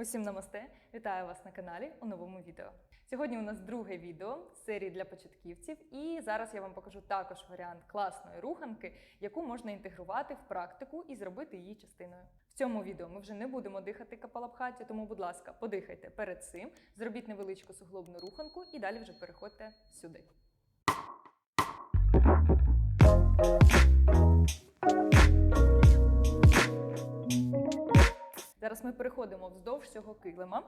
Усім намасте! Вітаю вас на каналі у новому відео. Сьогодні у нас друге відео з серії для початківців, і зараз я вам покажу також варіант класної руханки, яку можна інтегрувати в практику і зробити її частиною. В цьому відео ми вже не будемо дихати капалабхаті, тому, будь ласка, подихайте перед цим, зробіть невеличку суглобну руханку і далі вже переходьте сюди. Зараз ми переходимо вздовж цього килима.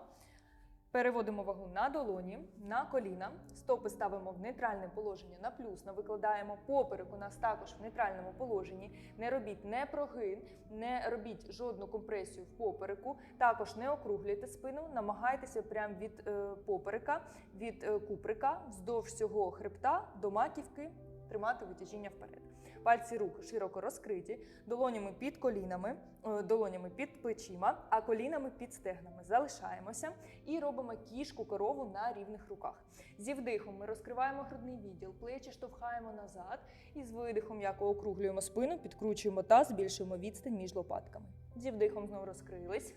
Переводимо вагу на долоні, на коліна, стопи ставимо в нейтральне положення на плюс, викладаємо поперек у нас також в нейтральному положенні. Не робіть не прогин, не робіть жодну компресію в попереку. Також не округлюйте спину, намагайтеся прямо від е, поперека, від е, куприка, вздовж цього хребта до маківки тримати витяжіння вперед. Пальці рук широко розкриті, долонями під колінами, е, долонями під плечима, а колінами під стегнами. Залишаємося і робимо кішку корову на рівних руках. Зі вдихом ми розкриваємо грудний відділ, плечі штовхаємо назад, і з видихом м'яко округлюємо спину, підкручуємо таз, збільшуємо відстань між лопатками. Зі вдихом знову розкрились.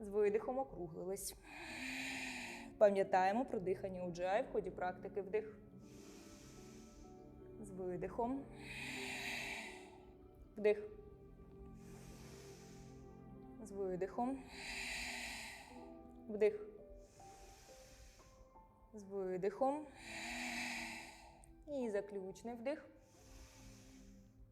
З видихом округлились. Пам'ятаємо про дихання у джай в ході практики вдих. Видихом. Вдих. З видихом. Вдих. З видихом. І заключний вдих.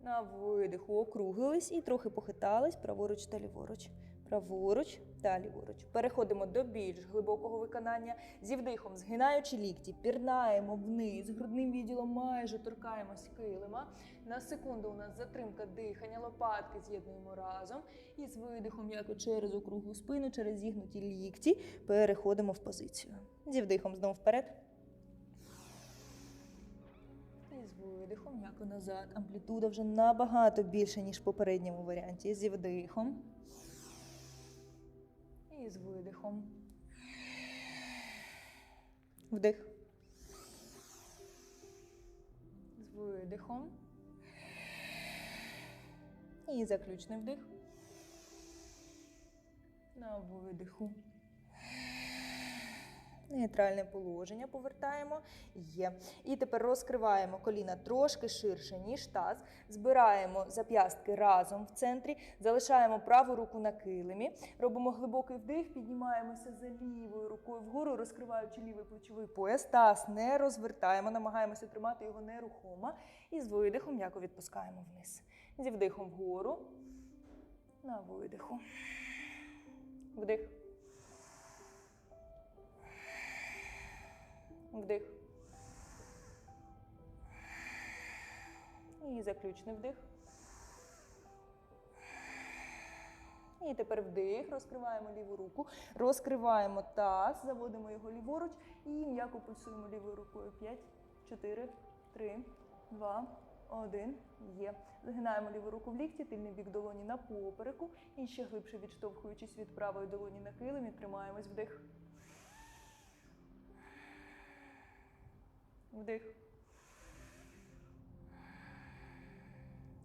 На видиху округлились і трохи похитались праворуч та ліворуч. Праворуч та ліворуч. Переходимо до більш глибокого виконання. Зі вдихом, згинаючи лікті, пірнаємо вниз, грудним відділом майже торкаємось килима. На секунду у нас затримка дихання, лопатки з'єднуємо разом. І з видихом, м'яко через округлу спину, через зігнуті лікті, переходимо в позицію. Зі вдихом знову вперед. З видихом м'яко назад. Амплітуда вже набагато більше, ніж в попередньому варіанті. Зі вдихом. З видихом. Вдих. З видихом. І заключний вдих. На видиху. Нейтральне положення повертаємо. Є. І тепер розкриваємо коліна трошки ширше, ніж таз. Збираємо зап'ястки разом в центрі, залишаємо праву руку на килимі. Робимо глибокий вдих, піднімаємося за лівою рукою вгору, розкриваючи лівий плечовий пояс. Таз не розвертаємо, намагаємося тримати його нерухомо. І з видихом м'яко відпускаємо вниз. Зі вдихом вгору. На видиху. Вдих. Вдих. І заключний вдих. І тепер вдих, розкриваємо ліву руку, розкриваємо таз, заводимо його ліворуч і м'яко пульсуємо лівою рукою. 5, 4, 3, 2, 1. Є. Згинаємо ліву руку в лікті, тильний бік долоні на попереку. І ще глибше відштовхуючись від правої долоні на килимі, тримаємось вдих. Вдих.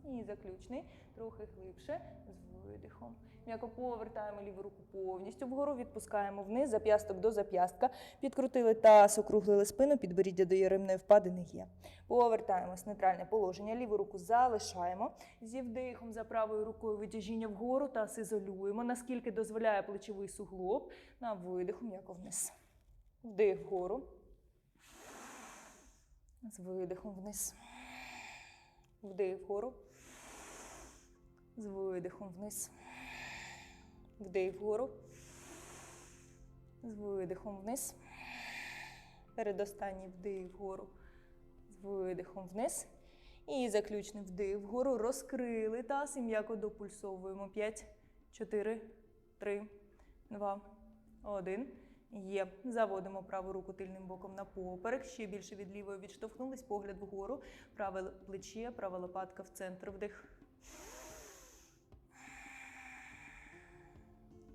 І заключний, трохи глибше, з видихом. М'яко повертаємо ліву руку повністю вгору, відпускаємо вниз, зап'ясток до зап'ястка. Підкрутили таз, округлили спину, підборіддя до яремної впадини є. Повертаємось нейтральне положення. Ліву руку залишаємо. Зі вдихом за правою рукою витяжіння вгору, таз ізолюємо, наскільки дозволяє плечовий суглоб. На видиху м'яко вниз. Вдих вгору. З видихом вниз. Вдих вгору. З видихом вниз. Вдих вгору. З видихом вниз. Передостанній вдих вгору. З видихом вниз. І заключний вдих вгору. Розкрили таз і м'яко допульсовуємо. 5, 4, 3, 2, 1. Є. Заводимо праву руку тильним боком на поперек. Ще більше від лівої відштовхнулись. Погляд вгору. Праве плече, права лопатка в центр. Вдих.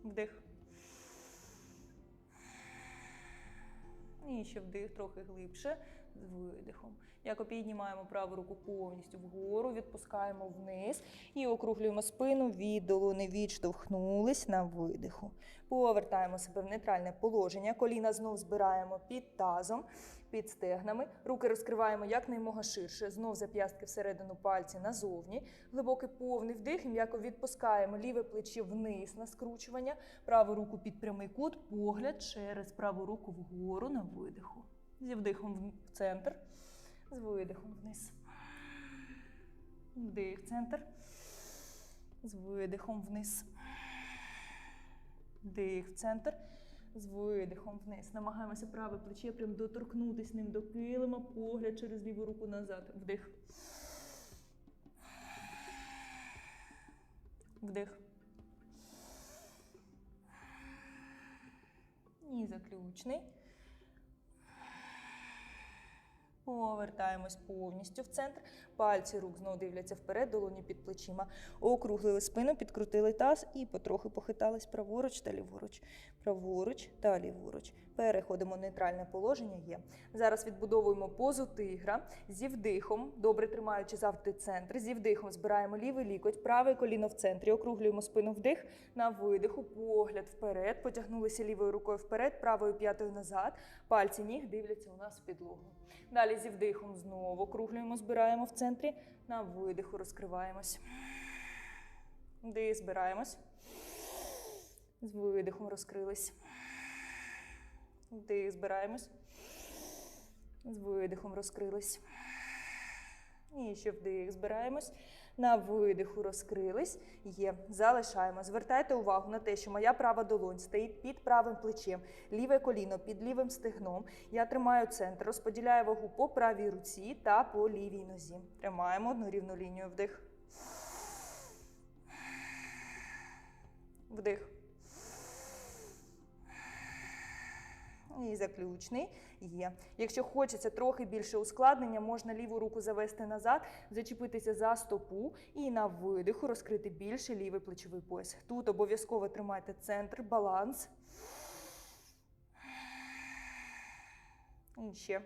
Вдих. І ще вдих трохи глибше. З видихом. Як піднімаємо праву руку повністю вгору, відпускаємо вниз і округлюємо спину від долони, відштовхнулись на видиху. Повертаємо себе в нейтральне положення. Коліна знов збираємо під тазом, під стегнами. Руки розкриваємо якнаймога ширше. Знов зап'ястки всередину пальці назовні. Глибокий повний вдих м'яко відпускаємо ліве плече вниз на скручування, праву руку під прямий кут, погляд через праву руку вгору на видиху. Зі вдихом в центр, з видихом вниз. Вдих, центр. З видихом вниз. Вдих в центр. З видихом вниз. Намагаємося праве плече прям доторкнутися ним до килима, погляд через ліву руку назад. Вдих. Вдих. І заключний. Повертаємось повністю в центр. Пальці рук знову дивляться вперед, долоні під плечима. Округлили спину, підкрутили таз і потрохи похитались праворуч та ліворуч. Праворуч та ліворуч. Переходимо нейтральне положення. Є. Зараз відбудовуємо позу тигра зі вдихом, добре тримаючи завжди центр. Зі вдихом збираємо лівий лікоть, праве коліно в центрі. Округлюємо спину вдих на видиху, погляд вперед. Потягнулися лівою рукою вперед, правою п'ятою назад. Пальці ніг дивляться у нас в підлогу. Далі зі вдихом знову округлюємо, збираємо в центрі. На видиху розкриваємось. Вдих, збираємось. З видихом розкрились. Вдих, збираємось. З видихом розкрились. І ще вдих, збираємось. На видиху розкрились. Є. Залишаємо. Звертайте увагу на те, що моя права долонь стоїть під правим плечем, ліве коліно під лівим стегном. Я тримаю центр, розподіляю вагу по правій руці та по лівій нозі. Тримаємо одну рівну лінію. Вдих. Вдих. І заключний є. Якщо хочеться трохи більше ускладнення, можна ліву руку завести назад, зачепитися за стопу і на видиху розкрити більше лівий плечовий пояс. Тут обов'язково тримайте центр, баланс. І ще.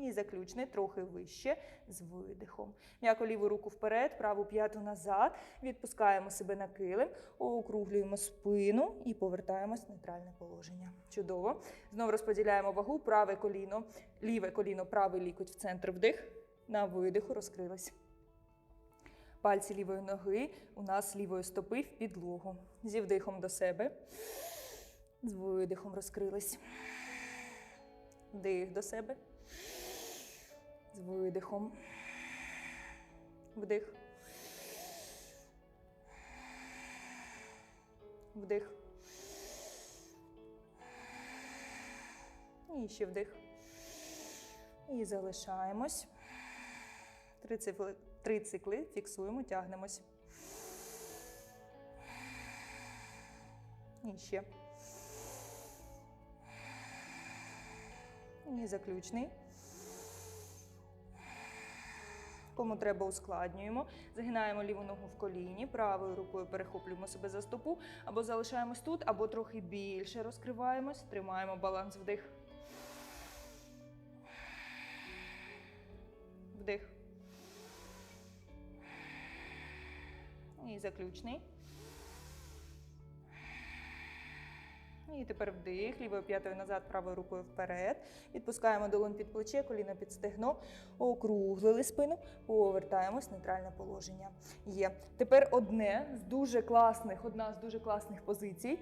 І заключний трохи вище з видихом. М'яко ліву руку вперед, праву п'яту назад. Відпускаємо себе на килим, округлюємо спину і повертаємось в нейтральне положення. Чудово. Знову розподіляємо вагу, праве коліно, ліве коліно, правий лікоть в центр вдих. На видиху розкрились. Пальці лівої ноги у нас лівої стопи в підлогу. Зі вдихом до себе. З видихом розкрились. Вдих до себе. З видихом. Вдих. Вдих. І ще вдих. І залишаємось. Три цикли, три цикли фіксуємо, тягнемось. І ще. І заключний. Кому треба, ускладнюємо. Загинаємо ліву ногу в коліні, правою рукою перехоплюємо себе за стопу, або залишаємось тут, або трохи більше розкриваємось, тримаємо баланс вдих. Вдих. І заключний. І тепер вдих, лівою п'ятою назад, правою рукою вперед. Відпускаємо долонь під плече, коліно під стегно, округлили спину, повертаємось нейтральне положення. Є. Тепер одне з дуже класних, одна з дуже класних позицій.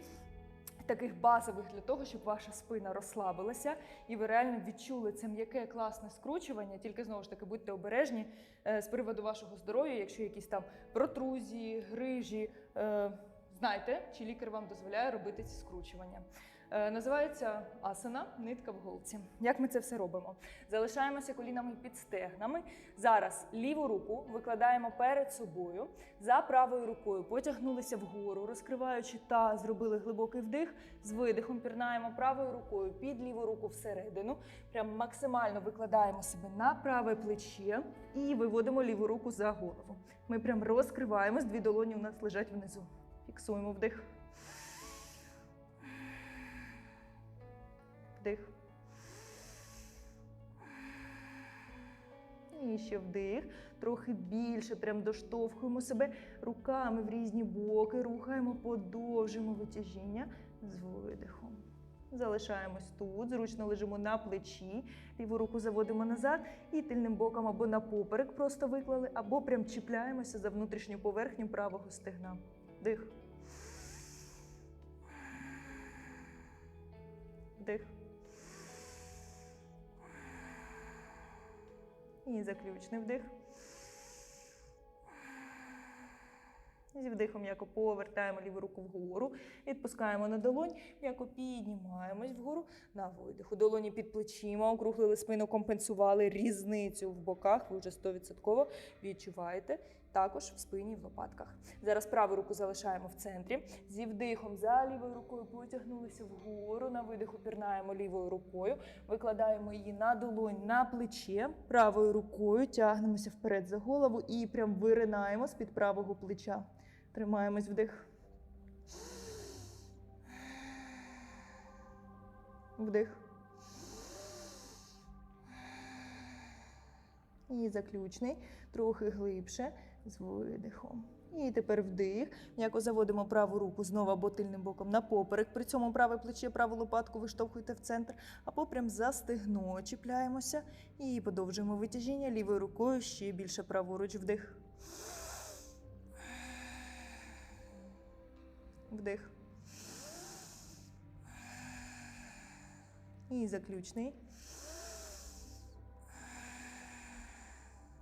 Таких базових для того, щоб ваша спина розслабилася, і ви реально відчули це м'яке класне скручування. Тільки знову ж таки будьте обережні е, з приводу вашого здоров'я, якщо якісь там протрузії, грижі. Знайте, чи лікар вам дозволяє робити ці скручування. Е, називається асана нитка в голці. Як ми це все робимо? Залишаємося колінами під стегнами. Зараз ліву руку викладаємо перед собою за правою рукою, потягнулися вгору, розкриваючи та зробили глибокий вдих. З видихом пірнаємо правою рукою під ліву руку всередину. Прям максимально викладаємо себе на праве плече і виводимо ліву руку за голову. Ми прям розкриваємось, дві долоні у нас лежать внизу. Фіксуємо вдих. Вдих. І ще вдих. Трохи більше. Прям доштовхуємо себе руками в різні боки. Рухаємо, подовжуємо витяжіння з видихом. Залишаємось тут, зручно лежимо на плечі, ліву руку заводимо назад і тильним боком або на поперек просто виклали, або прям чіпляємося за внутрішню поверхню правого стегна. Дих. Вдих. І заключний вдих. Зі вдихом м'яко повертаємо ліву руку вгору, відпускаємо на долонь, м'яко піднімаємось вгору на видиху. Долоні під плечима, округлили спину, компенсували різницю в боках. Ви вже 100% відчуваєте. Також в спині в лопатках. Зараз праву руку залишаємо в центрі. Зі вдихом за лівою рукою потягнулися вгору. На видиху пірнаємо лівою рукою, викладаємо її на долонь на плече. Правою рукою тягнемося вперед за голову і прям виринаємо з-під правого плеча. Тримаємось вдих. Вдих. І заключний, трохи глибше, з видихом. І тепер вдих. М'яко заводимо праву руку знову або тильним боком на поперек. При цьому праве плече, праву лопатку виштовхуйте в центр, або прям за стегно чіпляємося. І подовжуємо витяжіння лівою рукою ще більше праворуч вдих. Вдих. І заключний.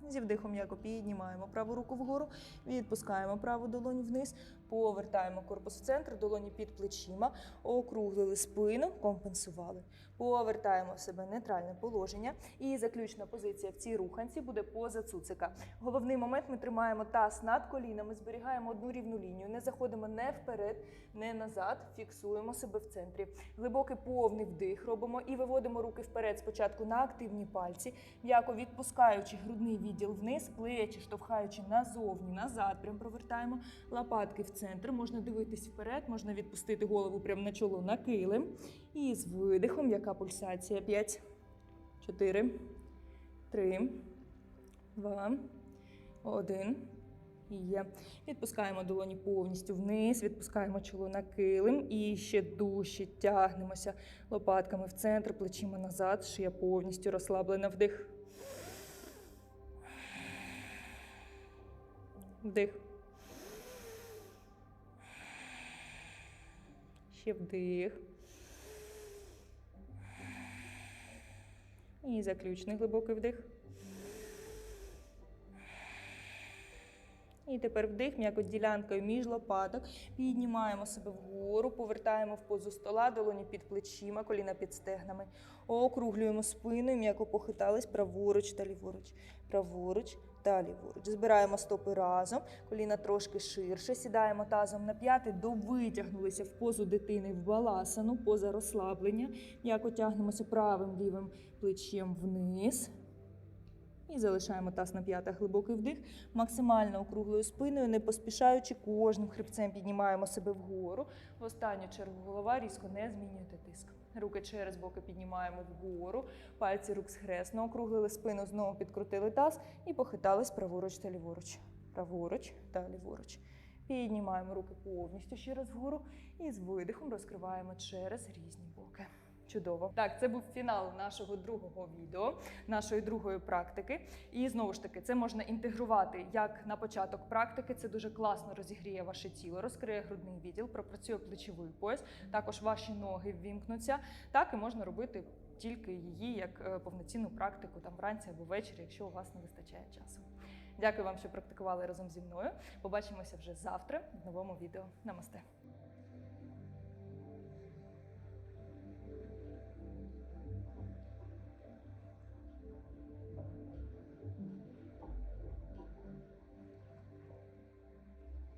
Зі вдихом м'яко піднімаємо праву руку вгору, відпускаємо праву долоню вниз, повертаємо корпус в центр, долоні під плечима, округлили спину, компенсували. Повертаємо в себе нейтральне положення. І заключна позиція в цій руханці буде поза цуцика. Головний момент ми тримаємо таз над колінами, зберігаємо одну рівну лінію, не заходимо не вперед, не назад, фіксуємо себе в центрі. Глибокий повний вдих робимо і виводимо руки вперед спочатку на активні пальці, м'яко відпускаючи грудний відділ вниз, плечі, штовхаючи назовні, назад. Прям провертаємо лопатки в центр. Можна дивитись вперед, можна відпустити голову прямо на чоло на килим. І з видихом, яка пульсація? 5, 4, 3, 2, 1. І Є. Відпускаємо долоні повністю вниз, відпускаємо чоло на килим і ще дужче тягнемося лопатками в центр, плечима назад, шия повністю розслаблена вдих. Вдих. Ще вдих. І заключний глибокий вдих. І тепер вдих, м'яко ділянкою між лопаток. Піднімаємо себе вгору, повертаємо в позу стола, долоні під плечима, коліна під стегнами. Округлюємо спину м'яко похитались праворуч та ліворуч. Праворуч та ліворуч. Збираємо стопи разом, коліна трошки ширше. Сідаємо тазом на п'яти, довитягнулися в позу дитини в баласану, поза розслаблення. М'яко тягнемося правим лівим плечем вниз. І залишаємо таз на п'ятах глибокий вдих, максимально округлою спиною, не поспішаючи, кожним хребцем піднімаємо себе вгору. В останню чергу голова різко не змінюєте тиск. Руки через боки піднімаємо вгору, пальці рук схресно, округлили спину, знову підкрутили таз і похитались праворуч та ліворуч. Праворуч та ліворуч. Піднімаємо руки повністю ще раз вгору і з видихом розкриваємо через різні. Чудово. Так, це був фінал нашого другого відео, нашої другої практики. І знову ж таки, це можна інтегрувати як на початок практики. Це дуже класно розігріє ваше тіло, розкриє грудний відділ, пропрацює плечовий пояс. Також ваші ноги ввімкнуться. Так і можна робити тільки її як е, повноцінну практику там вранці або ввечері, якщо у вас не вистачає часу. Дякую вам, що практикували разом зі мною. Побачимося вже завтра в новому відео. Намасте.